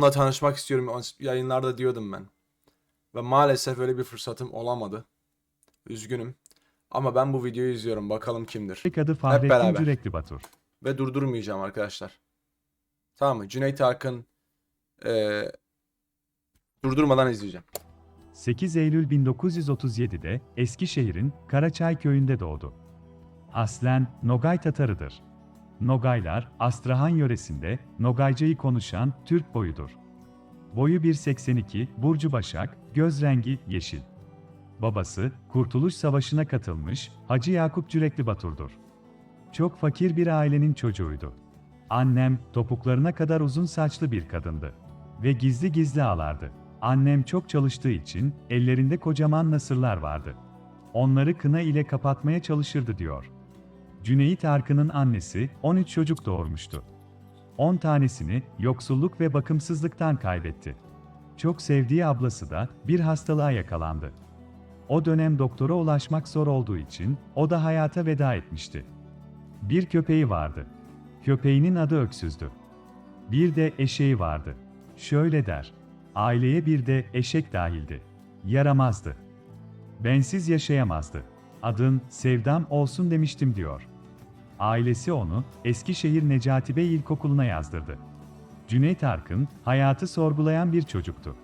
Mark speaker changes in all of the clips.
Speaker 1: Onunla tanışmak istiyorum. Yayınlarda diyordum ben. Ve maalesef öyle bir fırsatım olamadı. Üzgünüm. Ama ben bu videoyu izliyorum. Bakalım kimdir.
Speaker 2: Tek adı Fahrettin
Speaker 1: beraber.
Speaker 2: Cürekli Batur.
Speaker 1: Ve durdurmayacağım arkadaşlar. Tamam mı? Cüneyt Arkın eee, durdurmadan izleyeceğim.
Speaker 2: 8 Eylül 1937'de Eskişehir'in Karaçay köyünde doğdu. Aslen Nogay Tatarıdır. Nogaylar, Astrahan yöresinde Nogaycayı konuşan Türk boyudur. Boyu 1.82, burcu Başak, göz rengi yeşil. Babası, Kurtuluş Savaşı'na katılmış Hacı Yakup Cürekli Batur'dur. Çok fakir bir ailenin çocuğuydu. Annem, topuklarına kadar uzun saçlı bir kadındı. Ve gizli gizli ağlardı. Annem çok çalıştığı için ellerinde kocaman nasırlar vardı. Onları kına ile kapatmaya çalışırdı diyor. Cüneyt Arkın'ın annesi 13 çocuk doğurmuştu. 10 tanesini yoksulluk ve bakımsızlıktan kaybetti. Çok sevdiği ablası da bir hastalığa yakalandı. O dönem doktora ulaşmak zor olduğu için o da hayata veda etmişti. Bir köpeği vardı. Köpeğinin adı Öksüzdü. Bir de eşeği vardı. Şöyle der. Aileye bir de eşek dahildi. Yaramazdı. Bensiz yaşayamazdı. Adın Sevdam olsun demiştim diyor. Ailesi onu Eskişehir Necati Bey İlkokulu'na yazdırdı. Cüneyt Arkın hayatı sorgulayan bir çocuktu.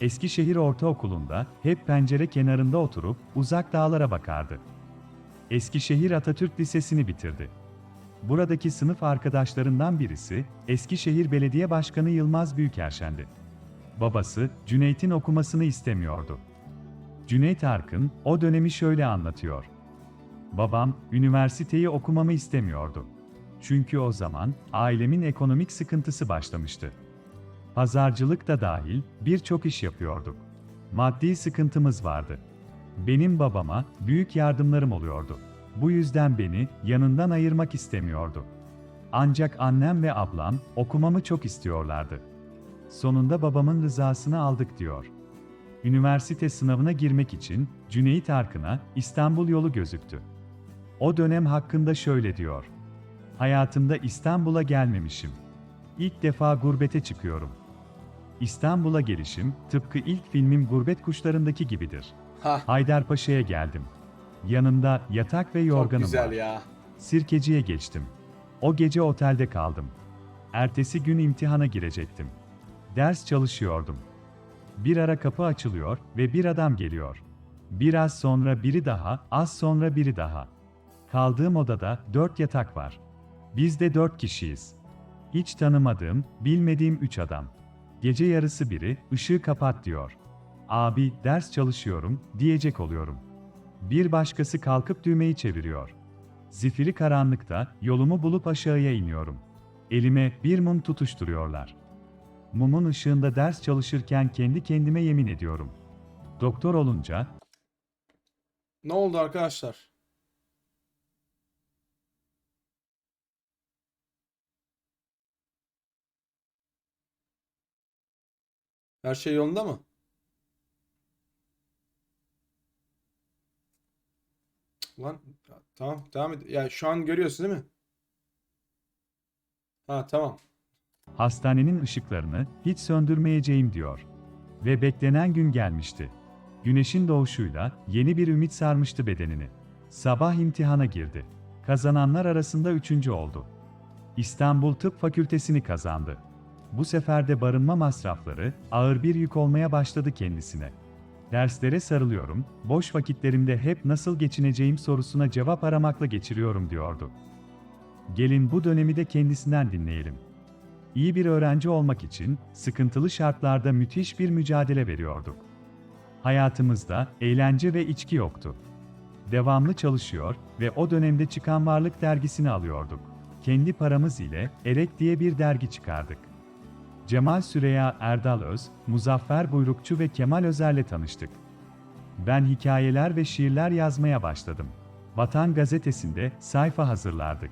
Speaker 2: Eskişehir Ortaokulu'nda hep pencere kenarında oturup uzak dağlara bakardı. Eskişehir Atatürk Lisesi'ni bitirdi. Buradaki sınıf arkadaşlarından birisi Eskişehir Belediye Başkanı Yılmaz Büyükerşen'di. Babası Cüneyt'in okumasını istemiyordu. Cüneyt Arkın o dönemi şöyle anlatıyor. Babam üniversiteyi okumamı istemiyordu. Çünkü o zaman ailemin ekonomik sıkıntısı başlamıştı. Pazarcılık da dahil birçok iş yapıyorduk. Maddi sıkıntımız vardı. Benim babama büyük yardımlarım oluyordu. Bu yüzden beni yanından ayırmak istemiyordu. Ancak annem ve ablam okumamı çok istiyorlardı. Sonunda babamın rızasını aldık diyor. Üniversite sınavına girmek için Cüneyt Arkın'a İstanbul yolu gözüktü. O dönem hakkında şöyle diyor. Hayatımda İstanbul'a gelmemişim. İlk defa gurbete çıkıyorum. İstanbul'a gelişim tıpkı ilk filmim Gurbet Kuşlarındaki gibidir.
Speaker 1: Ha,
Speaker 2: Haydarpaşa'ya geldim. Yanımda yatak ve
Speaker 1: çok
Speaker 2: yorganım
Speaker 1: güzel
Speaker 2: var.
Speaker 1: ya.
Speaker 2: Sirkeci'ye geçtim. O gece otelde kaldım. Ertesi gün imtihana girecektim. Ders çalışıyordum. Bir ara kapı açılıyor ve bir adam geliyor. Biraz sonra biri daha, az sonra biri daha. Kaldığım odada dört yatak var. Biz de dört kişiyiz. Hiç tanımadığım, bilmediğim üç adam. Gece yarısı biri, ışığı kapat diyor. Abi, ders çalışıyorum, diyecek oluyorum. Bir başkası kalkıp düğmeyi çeviriyor. Zifiri karanlıkta yolumu bulup aşağıya iniyorum. Elime bir mum tutuşturuyorlar. Mumun ışığında ders çalışırken kendi kendime yemin ediyorum. Doktor olunca
Speaker 1: Ne oldu arkadaşlar? Her şey yolunda mı? Lan tamam devam et. Ya şu an görüyorsun değil mi? Ha tamam.
Speaker 2: Hastanenin ışıklarını hiç söndürmeyeceğim diyor. Ve beklenen gün gelmişti. Güneşin doğuşuyla yeni bir ümit sarmıştı bedenini. Sabah imtihana girdi. Kazananlar arasında üçüncü oldu. İstanbul Tıp Fakültesini kazandı. Bu sefer de barınma masrafları ağır bir yük olmaya başladı kendisine. Derslere sarılıyorum, boş vakitlerimde hep nasıl geçineceğim sorusuna cevap aramakla geçiriyorum diyordu. Gelin bu dönemi de kendisinden dinleyelim. İyi bir öğrenci olmak için sıkıntılı şartlarda müthiş bir mücadele veriyorduk. Hayatımızda eğlence ve içki yoktu. Devamlı çalışıyor ve o dönemde çıkan Varlık dergisini alıyorduk. Kendi paramız ile Erek diye bir dergi çıkardık. Cemal Süreya Erdal Öz, Muzaffer Buyrukçu ve Kemal Özer'le tanıştık. Ben hikayeler ve şiirler yazmaya başladım. Vatan gazetesinde sayfa hazırlardık.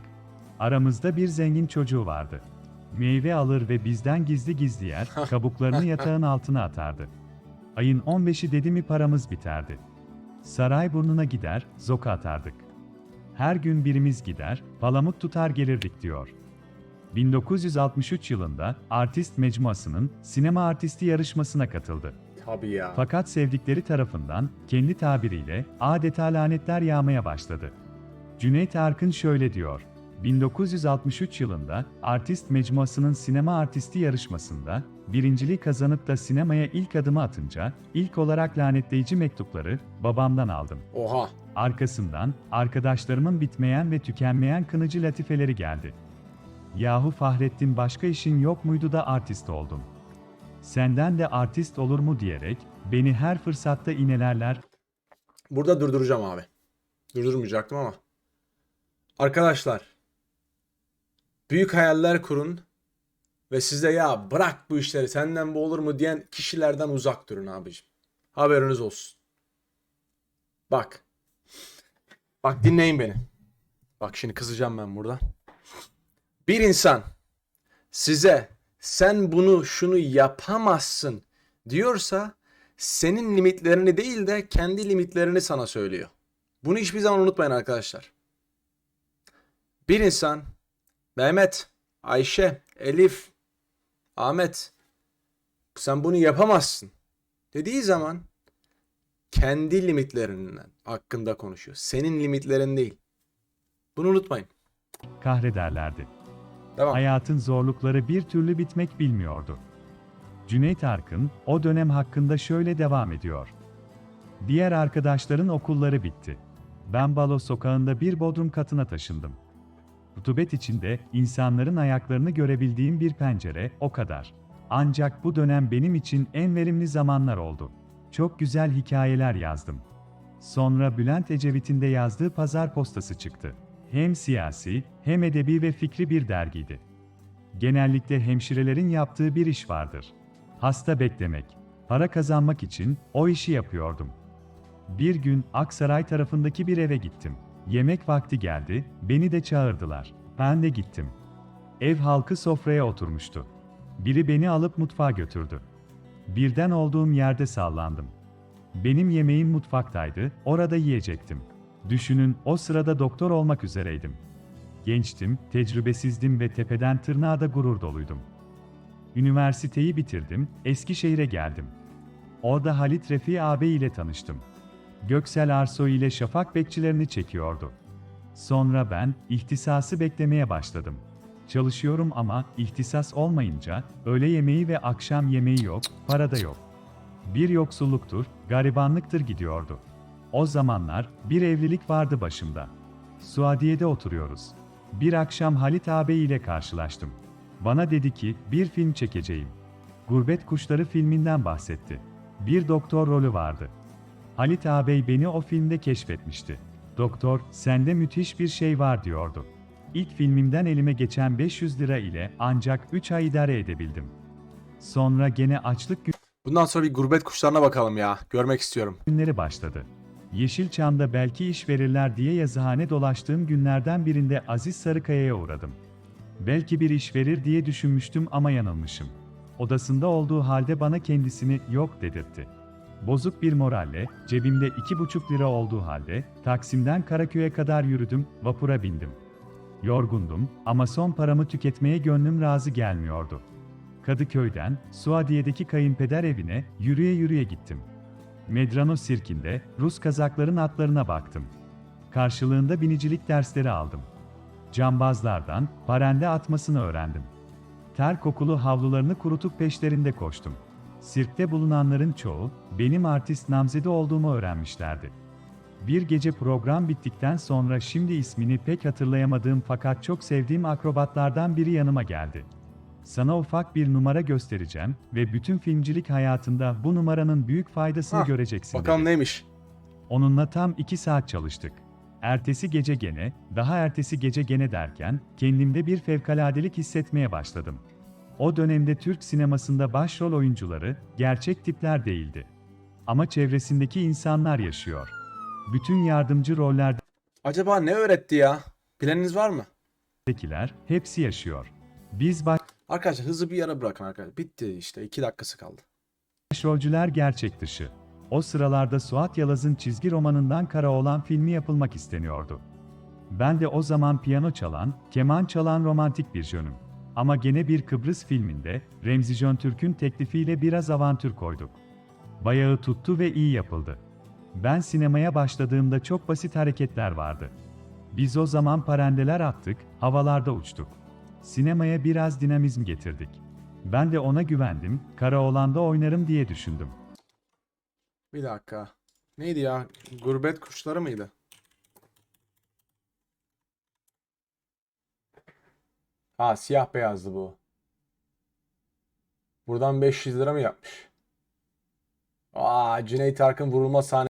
Speaker 2: Aramızda bir zengin çocuğu vardı. Meyve alır ve bizden gizli gizli yer, kabuklarını yatağın altına atardı. Ayın 15'i dedi mi paramız biterdi. Sarayburnu'na gider, zoka atardık. Her gün birimiz gider, palamut tutar gelirdik diyor. 1963 yılında Artist Mecmuası'nın sinema artisti yarışmasına katıldı.
Speaker 1: Tabii ya.
Speaker 2: Fakat sevdikleri tarafından kendi tabiriyle adeta lanetler yağmaya başladı. Cüneyt Arkın şöyle diyor. 1963 yılında Artist Mecmuası'nın sinema artisti yarışmasında birinciliği kazanıp da sinemaya ilk adımı atınca ilk olarak lanetleyici mektupları babamdan aldım.
Speaker 1: Oha.
Speaker 2: Arkasından arkadaşlarımın bitmeyen ve tükenmeyen kınıcı latifeleri geldi. Yahu Fahrettin başka işin yok muydu da artist oldun. Senden de artist olur mu diyerek beni her fırsatta inelerler,
Speaker 1: Burada durduracağım abi. Durdurmayacaktım ama. Arkadaşlar. Büyük hayaller kurun. Ve size ya bırak bu işleri senden bu olur mu diyen kişilerden uzak durun abicim. Haberiniz olsun. Bak. Bak dinleyin beni. Bak şimdi kızacağım ben burada. Bir insan size sen bunu şunu yapamazsın diyorsa senin limitlerini değil de kendi limitlerini sana söylüyor. Bunu hiçbir zaman unutmayın arkadaşlar. Bir insan Mehmet, Ayşe, Elif, Ahmet sen bunu yapamazsın dediği zaman kendi limitlerinin hakkında konuşuyor. Senin limitlerin değil. Bunu unutmayın.
Speaker 2: kahrederlerdi.
Speaker 1: Tamam.
Speaker 2: Hayatın zorlukları bir türlü bitmek bilmiyordu. Cüneyt Arkın o dönem hakkında şöyle devam ediyor. Diğer arkadaşların okulları bitti. Ben Balo sokağında bir bodrum katına taşındım. Rutubet içinde insanların ayaklarını görebildiğim bir pencere, o kadar. Ancak bu dönem benim için en verimli zamanlar oldu. Çok güzel hikayeler yazdım. Sonra Bülent Ecevit'in de yazdığı Pazar Postası çıktı. Hem siyasi, hem edebi ve fikri bir dergiydi. Genellikle hemşirelerin yaptığı bir iş vardır. Hasta beklemek. Para kazanmak için o işi yapıyordum. Bir gün Aksaray tarafındaki bir eve gittim. Yemek vakti geldi, beni de çağırdılar. Ben de gittim. Ev halkı sofraya oturmuştu. Biri beni alıp mutfağa götürdü. Birden olduğum yerde sallandım. Benim yemeğim mutfaktaydı, orada yiyecektim. Düşünün, o sırada doktor olmak üzereydim. Gençtim, tecrübesizdim ve tepeden tırnağa da gurur doluydum. Üniversiteyi bitirdim, Eskişehir'e geldim. Orada Halit Refi ağabey ile tanıştım. Göksel Arsoy ile şafak bekçilerini çekiyordu. Sonra ben ihtisası beklemeye başladım. Çalışıyorum ama ihtisas olmayınca öğle yemeği ve akşam yemeği yok, para da yok. Bir yoksulluktur, garibanlıktır gidiyordu. O zamanlar bir evlilik vardı başımda. Suadiye'de oturuyoruz. Bir akşam Halit ağabey ile karşılaştım. Bana dedi ki bir film çekeceğim. Gurbet Kuşları filminden bahsetti. Bir doktor rolü vardı. Halit ağabey beni o filmde keşfetmişti. Doktor, sende müthiş bir şey var diyordu. İlk filmimden elime geçen 500 lira ile ancak 3 ay idare edebildim. Sonra gene açlık
Speaker 1: Bundan sonra bir gurbet kuşlarına bakalım ya. Görmek istiyorum.
Speaker 2: günleri başladı. Yeşilçam'da belki iş verirler diye yazıhane dolaştığım günlerden birinde Aziz Sarıkaya'ya uğradım. Belki bir iş verir diye düşünmüştüm ama yanılmışım. Odasında olduğu halde bana kendisini yok dedirtti. Bozuk bir moralle, cebimde iki buçuk lira olduğu halde, Taksim'den Karaköy'e kadar yürüdüm, vapura bindim. Yorgundum ama son paramı tüketmeye gönlüm razı gelmiyordu. Kadıköy'den Suadiye'deki kayınpeder evine yürüye yürüye gittim. Medrano sirkinde Rus kazakların atlarına baktım. Karşılığında binicilik dersleri aldım. Cambazlardan parende atmasını öğrendim. Ter kokulu havlularını kurutup peşlerinde koştum. Sirkte bulunanların çoğu benim artist namzede olduğumu öğrenmişlerdi. Bir gece program bittikten sonra şimdi ismini pek hatırlayamadığım fakat çok sevdiğim akrobatlardan biri yanıma geldi. Sana ufak bir numara göstereceğim ve bütün filmcilik hayatında bu numaranın büyük faydasını
Speaker 1: Hah,
Speaker 2: göreceksin
Speaker 1: Bakalım
Speaker 2: dedi.
Speaker 1: neymiş.
Speaker 2: Onunla tam iki saat çalıştık. Ertesi gece gene, daha ertesi gece gene derken kendimde bir fevkaladelik hissetmeye başladım. O dönemde Türk sinemasında başrol oyuncuları gerçek tipler değildi. Ama çevresindeki insanlar yaşıyor. Bütün yardımcı rollerde
Speaker 1: Acaba ne öğretti ya? Bileniniz var mı?
Speaker 2: Tekiler hepsi yaşıyor. Biz
Speaker 1: Arkadaşlar hızlı bir yara bırakın arkadaşlar. Bitti işte. 2 dakikası kaldı.
Speaker 2: başrolcüler gerçek dışı. O sıralarda Suat Yalaz'ın çizgi romanından Kara olan filmi yapılmak isteniyordu. Ben de o zaman piyano çalan, keman çalan romantik bir jönüm. Ama gene bir Kıbrıs filminde Remzi Jöntürk'ün teklifiyle biraz avantür koyduk. Bayağı tuttu ve iyi yapıldı. Ben sinemaya başladığımda çok basit hareketler vardı. Biz o zaman parendeler attık, havalarda uçtuk. Sinemaya biraz dinamizm getirdik. Ben de ona güvendim, Karaoğlan'da oynarım diye düşündüm.
Speaker 1: Bir dakika. Neydi ya? Gurbet kuşları mıydı? Ha siyah beyazdı bu. Buradan 500 lira mı yapmış? Aa Cüneyt Arkın vurulma sahnesi.